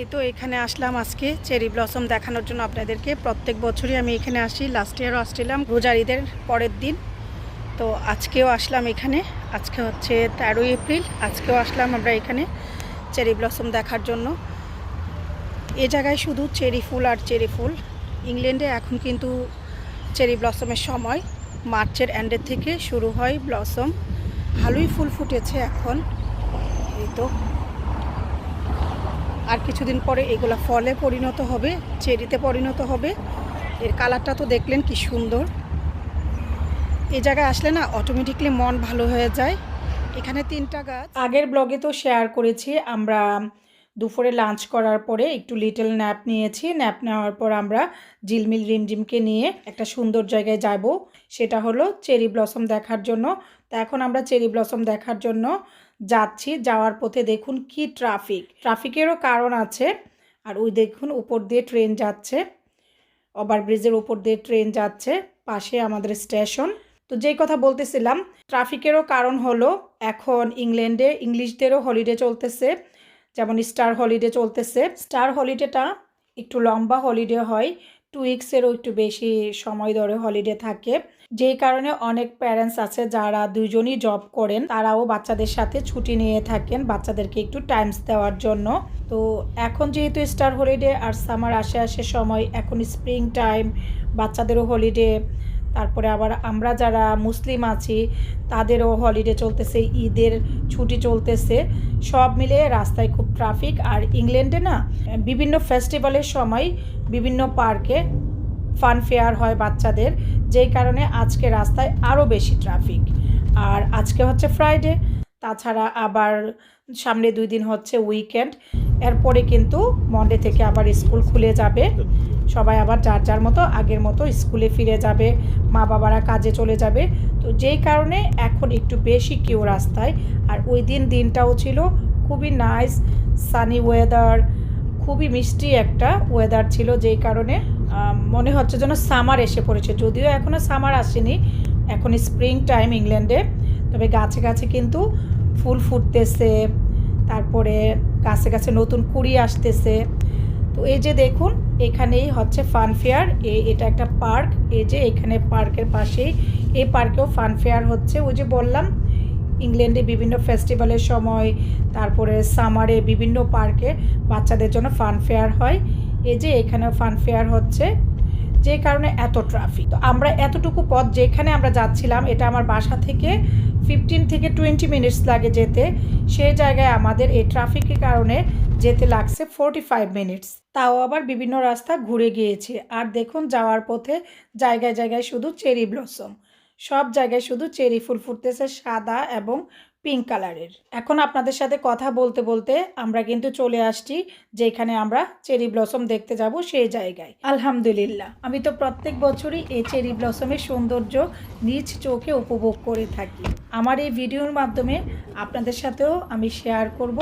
এই তো এখানে আসলাম আজকে চেরি ব্লসম দেখানোর জন্য আপনাদেরকে। প্রত্যেক বছরই আমি এখানে আসি। লাস্ট ইয়ারও আসছিলাম রোজার ঈদের পরের দিন। তো আজকেও আসলাম এখানে। আজকে হচ্ছে তেরোই এপ্রিল। আজকেও আসলাম আমরা এখানে চেরি ব্লসম দেখার জন্য। এ জায়গায় শুধু চেরি ফুল আর চেরি ফুল। ইংল্যান্ডে এখন কিন্তু চেরি ব্লসমের সময় মার্চের এন্ডের থেকে শুরু হয় ব্লসম। ভালোই ফুল ফুটেছে এখন। এই তো আর কিছুদিন পরে এগুলো ফলে পরিণত হবে, চেরিতে পরিণত হবে। এর কালারটা তো দেখলেন কি সুন্দর। এই জায়গায় আসলে না অটোমেটিকলি মন ভালো হয়ে যায়। এখানে তিনটা গাছ। আগের ব্লগে তো শেয়ার করেছি, আমরা দুপুরে লাঞ্চ করার পরে একটু লিটল ন্যাপ নিয়েছি। ন্যাপ নেওয়ার পর আমরা ঝিলমিল রিমঝিমকে নিয়ে একটা সুন্দর জায়গায় যাব। সেটা হলো চেরি ব্লসম দেখার জন্য। তা এখন আমরা চেরি ব্লসম দেখার জন্য যাচ্ছি, যাওয়ার পথে দেখুন কি ট্রাফিক ট্রাফিকেরও কারণ আছে। আর ওই দেখুন উপর দিয়ে ট্রেন যাচ্ছে। ওভারব্রিজের উপর দিয়ে ট্রেন যাচ্ছে। পাশে আমাদের স্টেশন তো যেই কথা বলতেছিলাম ট্রাফিকেরও কারণ হলো এখন ইংল্যান্ডে ইংলিশদেরও হলিডে চলতেছে। যেমন স্টার হলিডে চলতেছে। স্টার হলিডেটা একটু লম্বা হলিডে হয়। টু উইক্সেরও একটু বেশি সময় ধরে হলিডে থাকে। যেই কারণে অনেক প্যারেন্টস আছে যারা দুজনই জব করেন, তারাও বাচ্চাদের সাথে ছুটি নিয়ে থাকেন, বাচ্চাদেরকে একটু টাইমস দেওয়ার জন্য। তো এখন যেহেতু স্টার হলিডে আর সামার আসে আসে সময়, এখন স্প্রিং টাইম বাচ্চাদেরও হলিডে তারপরে আবার আমরা যারা মুসলিম আছি, তাদেরও হলিডে চলতেছে, ঈদের ছুটি চলতেছে। সব মিলে রাস্তায় খুব ট্রাফিক আর ইংল্যান্ডে না, বিভিন্ন ফেস্টিভ্যালের সময় বিভিন্ন পার্কে ফান ফেয়ার হয় বাচ্চাদের, যেই কারণে আজকে রাস্তায় আরও বেশি ট্রাফিক। আর আজকে হচ্ছে ফ্রাইডে তাছাড়া আবার সামনে দুই দিন হচ্ছে উইকেন্ড এরপরে কিন্তু মন্ডে থেকে আবার স্কুল খুলে যাবে। সবাই আবার যার যার মতো আগের মতো স্কুলে ফিরে যাবে, মা বাবারা কাজে চলে যাবে। তো যেই কারণে এখন একটু বেশি কেউ রাস্তায়, আর ওই দিন দিনটাও ছিল খুবই নাইস সানি ওয়েদার খুবই মিষ্টি একটা ওয়েদার ছিল যেই কারণে মনে হচ্ছে যেন সামার এসে পড়েছে। যদিও এখনও সামার আসেনি, এখন স্প্রিং টাইম ইংল্যান্ডে। তবে গাছে গাছে কিন্তু ফুল ফুটতেছে, তারপরে গাছে গাছে নতুন কুড়ি আসতেছে। তো এই যে দেখুন, এখানেই হচ্ছে ফান ফেয়ার এই এটা একটা পার্ক এই যে এখানে পার্কের পাশেই, এই পার্কেও ফান ফেয়ার হচ্ছে। ওই যে বললাম, ইংল্যান্ডে বিভিন্ন ফেস্টিভ্যালের সময়, তারপরে সামারে বিভিন্ন পার্কে বাচ্চাদের জন্য ফান ফেয়ার হয়। এই যে এখানেও ফান ফেয়ার হচ্ছে, যে কারণে এত ট্রাফিক তো আমরা এতটুকু পথ যেখানে আমরা যাচ্ছিলাম, এটা আমার বাসা থেকে ফিফটিন থেকে টোয়েন্টি মিনিটস লাগে যেতে। সেই জায়গায় আমাদের এই ট্রাফিকের কারণে যেতে লাগছে ফোরটি ফাইভ মিনিটস তাও আবার বিভিন্ন রাস্তা ঘুরে গিয়েছে। আর দেখুন, যাওয়ার পথে জায়গায় জায়গায় শুধু চেরি ব্লসম সব জায়গায় শুধু চেরি ফুল ফুটতেছে সাদা এবং পিঙ্ক কালারের এখন আপনাদের সাথে কথা বলতে বলতে আমরা কিন্তু চলে আসছি, যেখানে আমরা চেরি ব্লসম দেখতে যাব সেই জায়গায়। আলহামদুলিল্লাহ, আমি তো প্রত্যেক বছরই এই চেরি ব্লসমের সৌন্দর্য নিজ চোখে উপভোগ করে থাকি। আমার এই ভিডিওর মাধ্যমে আপনাদের সাথেও আমি শেয়ার করব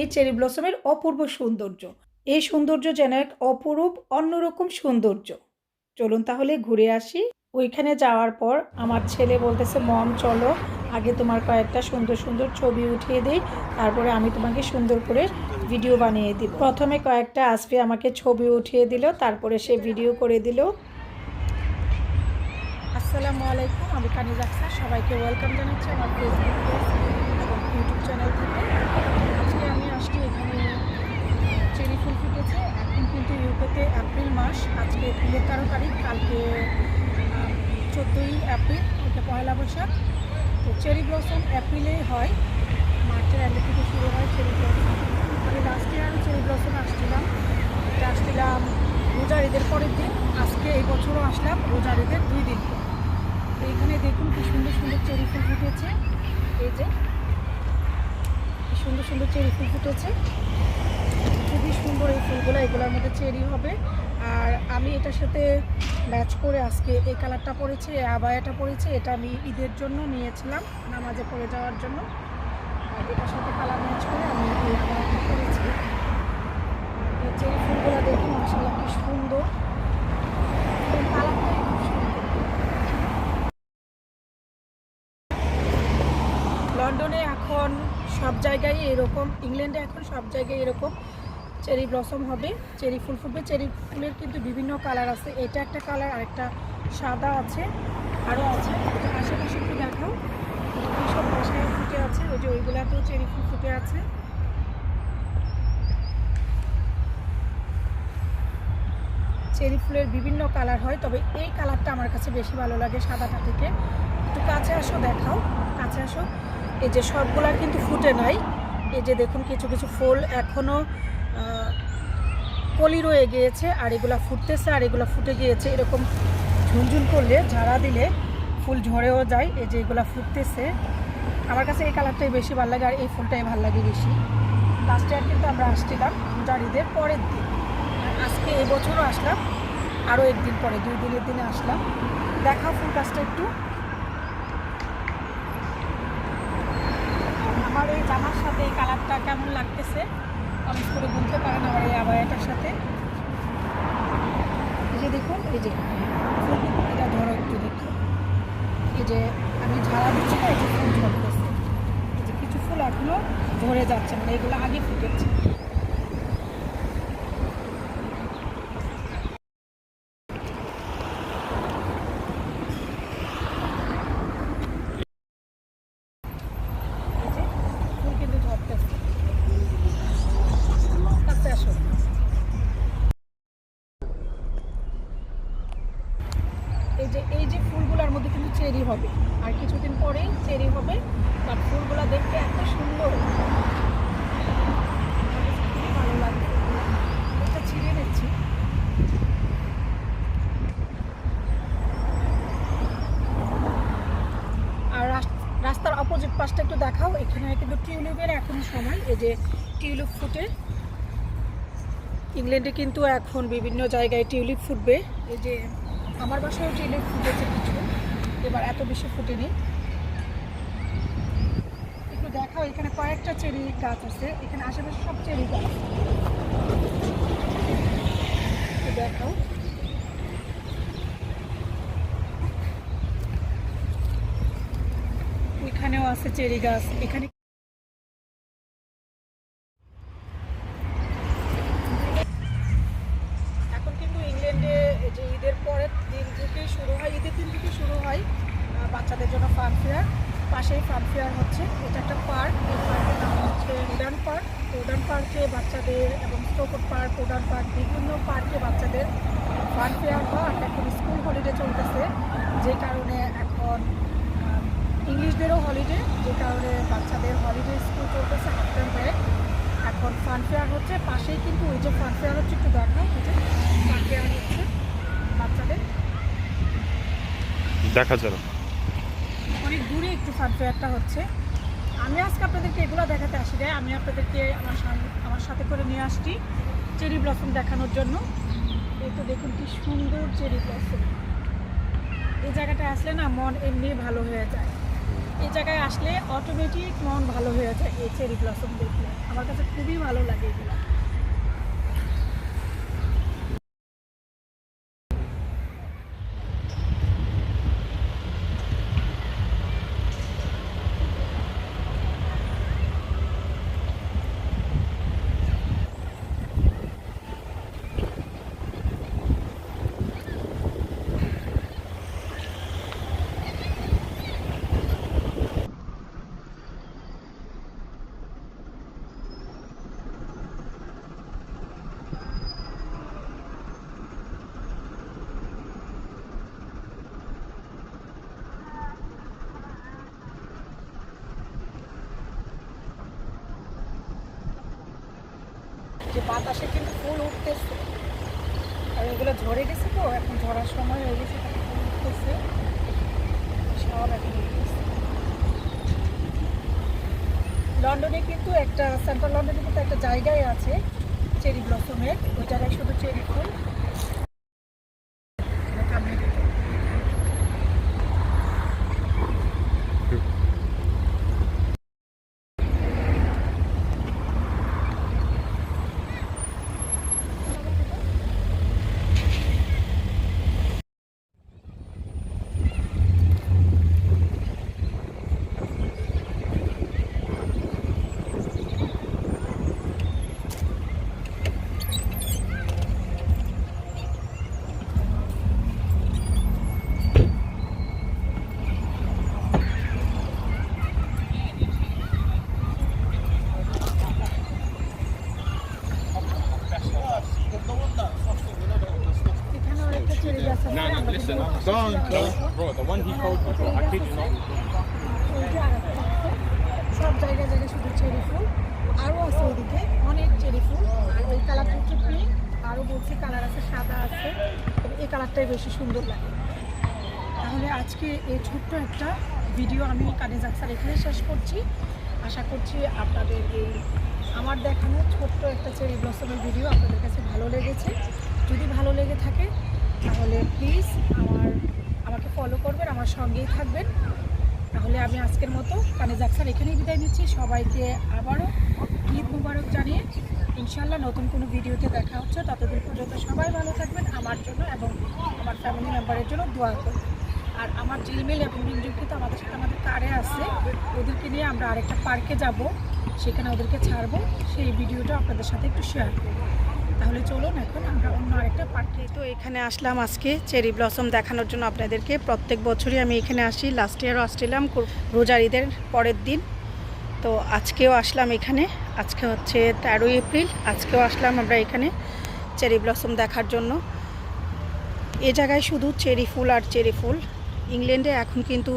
এই চেরি ব্লসমের অপূর্ব সৌন্দর্য। এই সৌন্দর্য যেন এক অপরূপ, অন্যরকম সৌন্দর্য। চলুন তাহলে ঘুরে আসি। ওইখানে যাওয়ার পর আমার ছেলে বলতেছে, মম, চলো, আগে তোমার কয়েকটা সুন্দর সুন্দর ছবি উঠিয়ে দিই, তারপরে আমি তোমাকে সুন্দর করে ভিডিও বানিয়ে দিই প্রথমে কয়েকটা আসবে আমাকে ছবি উঠিয়ে দিল, তারপরে সে ভিডিও করে দিল। আসসালামু আলাইকুম, আমি কানিজ আক্তার সবাইকে ওয়েলকাম জানাচ্ছি আমার ফেসবুক ইউটিউব চ্যানেল থেকে। আজকে আমি আসছি এখানে চেরি ফুল ফুটেছে, এখন কিন্তু ইউকেতে এপ্রিল মাস, আজকে এপ্রিলের তেরো তারিখ, কালকে চোদ্দোই এপ্রিল, এটা পয়লা বৈশাখ। তো চেরি ব্লসম এপ্রিলেই হয়, মার্চের এন্ডে থেকে শুরু হয় চেরি ব্লসম। আমি লাস্ট ইয়ার চেরি ব্লসম আসছিলাম। এটা আসছিলাম রোজার ঈদের পরের দিন, আজকে এই বছরও আসলাম রোজার ঈদের দুই দিন। তো এখানে দেখুন কি সুন্দর সুন্দর চেরি ফুল ফুটেছে। এই যে, কি সুন্দর সুন্দর চেরি ফুল ফুটেছে। খুবই সুন্দর এই ফুলগুলো, এগুলোর মধ্যে চেরি হবে। আর আমি এটার সাথে ম্যাচ করে আজকে এই কালারটা পরেছি এই আবায়াটা পরেছি, এটা আমি ঈদের জন্য নিয়েছিলাম, নামাজে পড়ে যাওয়ার জন্য। আর এটার সাথে কালার ম্যাচ করে আমি এই আবায়াটা পরেছি। চেরি ফুলগুলো দেখুন মাসাল্লাহ কি সুন্দর। সুন্দর। লন্ডনে এখন সব জায়গায় এরকম, ইংল্যান্ডে এখন সব জায়গায় এরকম চেরি ব্লসম হবে, চেরি ফুল ফুটবে। চেরি ফুলের কিন্তু বিভিন্ন কালার আছে। এটা একটা কালার, আরেকটা সাদা আছে আরও আছে। আশেপাশে একটু দেখাও। সব বাসায় ফুটে আছে। ওই যে ওইগুলাতেও চেরি ফুল ফুটে আছে। চেরি ফুলের বিভিন্ন কালার হয়, তবে এই কালারটা আমার কাছে বেশি ভালো লাগে সাদাটা থেকে। একটু কাছে আসো, দেখাও। কাছে আসো। এই যে সবগুলা কিন্তু ফুটে নাই। এই যে দেখুন, কিছু কিছু ফুল এখনও কলি রয়ে গিয়েছে আর এগুলা ফুটতেছে আর এগুলো ফুটে গিয়েছে। এরকম ঝুনঝুন করলে, ঝাড়া দিলে ফুল ঝরেও যায়। এই যে এগুলো ফুটতেছে, আমার কাছে এই কালারটাই বেশি ভালো লাগে আর এই ফুলটাই ভালো লাগে বেশি। লাস্ট ইয়ার কিন্তু আমরা আসছিলাম পূজার ঈদের পরের দিন। আজকে এবছরও আসলাম, আরও একদিন পরে, দুই দিনের দিনে আসলাম। দেখা ফুল গাছটা একটু। আমার এই জামার সাথে এই কালারটা কেমন লাগতেছে? কমেন্ট করে বুঝতে পারে না এই আবায়াটার সাথে। এই যে দেখুন, এই যে এটা ধরো একটু দেখো। এই যে আমি ঝাড়া দিচ্ছি না, এই যে ফুল ঝরতেছে। এই যে কিছু ফুল এখনও ধরে যাচ্ছে মানে এগুলো আগে ফুটেছে এই যে ফুল কিন্তু ঝরতেছে কাছে আসো এই যে এই যে ফুলগুলোর মধ্যে কিন্তু চেরি হবে। আর কিছুদিন পরেই চেরি হবে। বাট ফুলগুলো দেখতে এত সুন্দর। ভালো লাগছে। এটা ছিঁড়ে রাস্তার অপোজিট পাশটা একটু দেখাও। এখানে কিন্তু টিউলিপের এখন সময়। এই যে টিউলিপ ফুটে। ইংল্যান্ডে কিন্তু এখন বিভিন্ন জায়গায় টিউলিপ ফুটবে। এই যে আমার বাসায়ও টিউলিপ ফুটেছে কিছু, এবার এত বেশি ফুটেনি। একটু দেখাও, এখানে কয়েকটা চেরি গাছ আছে, এখানে আশেপাশে সব চেরি গাছ একটু দেখাও। এখানেও আছে চেরি গাছ, এখন কিন্তু ইংল্যান্ডে এই যে ঈদের পরের দিন থেকেই শুরু হয় ঈদের দিন থেকে শুরু হয় আহ, বাচ্চাদের জন্য ফার্ম ফেয়ার পাশেই ফার্ম ফেয়ার হচ্ছে এটা একটা পার্ক এই পার্কের নাম হচ্ছে উডান পার্ক উডান পার্কে বাচ্চাদের এবং স্টোকট পার্ক উডান পার্ক বিভিন্ন পার্কে বাচ্চাদের ফার্ম ফেয়ার আর এখন স্কুল হলিডে চলতেছে। যে কারণে এখন ইংলিশদেরও হলিডে যে কারণে বাচ্চাদের হলিডে স্কুল চলতেছে হাফ টাইম ব্রেক এখন ফান ফেয়ার হচ্ছে পাশেই কিন্তু ওই যে ফান ফেয়ার হচ্ছে একটু দেখাও ওই যে ফান ফেয়ার হচ্ছে বাচ্চাদের। দেখা যাবে। অনেক দূরে একটু ফান ফেয়ারটা হচ্ছে। আমি আজকে আপনাদেরকে এগুলো দেখাতে আসি রে। আমি আপনাদেরকে আমার আমার সাথে করে নিয়ে আসছি চেরি ব্লসম দেখানোর জন্য। এই তো দেখুন কি সুন্দর চেরি ব্লসম। এই জায়গাটা আসলে না মন এমনি ভালো হয়ে যায়। এই জায়গায় আসলে অটোমেটিক মন ভালো হয়ে যায় এই চেরি ব্লসম দেখলে। আমার কাছে খুবই ভালো লাগে এগুলো যে বাতাসে কিন্তু ফুল উঠতেছে। আর এগুলো ঝরে গেছে তো, এখন ঝরার সময় হয়ে গেছে ফুল উঠতেছে। সব এখন লন্ডনে কিন্তু একটা, সেন্ট্রাল লন্ডনে কিন্তু একটা জায়গায় আছে, চেরি ব্লসমের। ওই জায়গায় শুধু চেরি ফুল। On. Bro, the one he told me, bro, I kid you not. সব জায়গায় জায়গায় শুধু চেরি ফুল আরও আছে ওইদিকে অনেক চেরি ফুল আর ওই কালারটা হচ্ছে পিঙ্ক আরও বলছি কালার আছে সাদা আছে এই কালারটাই বেশি সুন্দর লাগে তাহলে আজকে এই ছোট্ট একটা ভিডিও আমি কানে জাকসার এখানে শেষ করছি আশা করছি আপনাদের এই আমার দেখানো ছোট্ট একটা চেরি ব্লসমের ভিডিও আপনাদের কাছে ভালো লেগেছে যদি ভালো লেগে থাকে তাহলে প্লিজ আমার, আমাকে ফলো করবেন, আমার সঙ্গেই থাকবেন। তাহলে আমি আজকের মতো কানে জাকসার এখানেই বিদায় নিচ্ছি। সবাইকে আবারও ঈদ মুবারক জানিয়ে ইনশাল্লাহ নতুন কোনো ভিডিওতে দেখা হচ্ছে। ততদিন পর্যন্ত সবাই ভালো থাকবেন, আমার জন্য এবং আমার ফ্যামিলি মেম্বারের জন্য দোয়া করবেন। আর আমার জিলমিল এবং রিমঝিম কিন্তু আমাদের সাথে আমাদের কারে আছে, ওদেরকে নিয়ে আমরা আরেকটা পার্কে যাব, সেখানে ওদেরকে ছাড়বো। সেই ভিডিওটা আপনাদের সাথে একটু শেয়ার করব। তাহলে চলুন এখন আমরা অন্য আরেকটা পার্কে তো এখানে আসলাম আজকে চেরি ব্লসম দেখানোর জন্য আপনাদেরকে। প্রত্যেক বছরই আমি এখানে আসি। লাস্ট ইয়ারও আসছিলাম রোজার ঈদের পরের দিন। তো আজকেও আসলাম এখানে। আজকে হচ্ছে তেরোই এপ্রিল। আজকেও আসলাম আমরা এখানে চেরি ব্লসম দেখার জন্য। এ জায়গায় শুধু চেরি ফুল আর চেরি ফুল। ইংল্যান্ডে এখন কিন্তু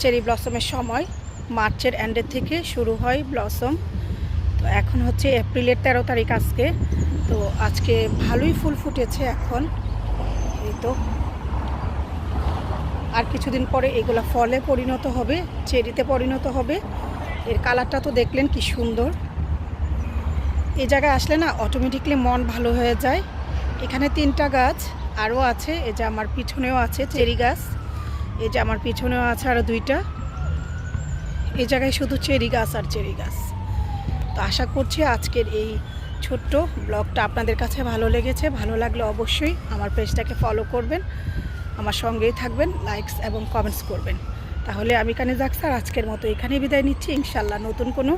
চেরি ব্লসমের সময় মার্চের এন্ডের থেকে শুরু হয় ব্লসম। তো এখন হচ্ছে এপ্রিলের তেরো তারিখ আজকে। তো আজকে ভালোই ফুল ফুটেছে এখন। এই তো। আর কিছুদিন পরে এগুলো ফলে পরিণত হবে, চেরিতে পরিণত হবে। এর কালারটা তো দেখলেন কি সুন্দর। এই জায়গায় আসলে না অটোমেটিকলি মন ভালো হয়ে যায়। এখানে তিনটা গাছ আরও আছে, এই যে আমার পিছনেও আছে চেরি গাছ, এই যে আমার পিছনেও আছে আরও দুইটা। এই জায়গায় শুধু চেরি গাছ আর চেরি গাছ। তো আশা করছি আজকের এই ছোট্ট ব্লগটা আপনাদের কাছে ভালো লেগেছে, ভালো লাগলে অবশ্যই আমার পেজটাকে ফলো করবেন, আমার সঙ্গেই থাকবেন লাইকস এবং কমেন্টস করবেন। তাহলে আমি কানে যাক স্যার আজকের মতো এখানেই বিদায় নিচ্ছি। ইনশাল্লাহ নতুন কোনো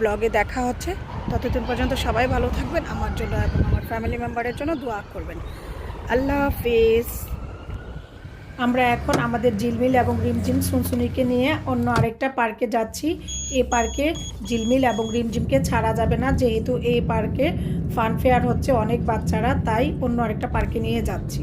ব্লগে দেখা হচ্ছে। ততদিন পর্যন্ত সবাই ভালো থাকবেন, আমার জন্য এবং আমার ফ্যামিলি মেম্বারের জন্য দোয়া করবেন। আল্লাহ হাফিজ। আমরা এখন আমাদের ঝিলমিল এবং রিমঝিম সুনসুনিকে নিয়ে অন্য আরেকটা পার্কে যাচ্ছি। এ পার্কে ঝিলমিল এবং রিমঝিমকে ছাড়া যাবে না, যেহেতু এই পার্কে ফান ফেয়ার হচ্ছে অনেক বাচ্চারা, তাই অন্য আরেকটা পার্কে নিয়ে যাচ্ছি।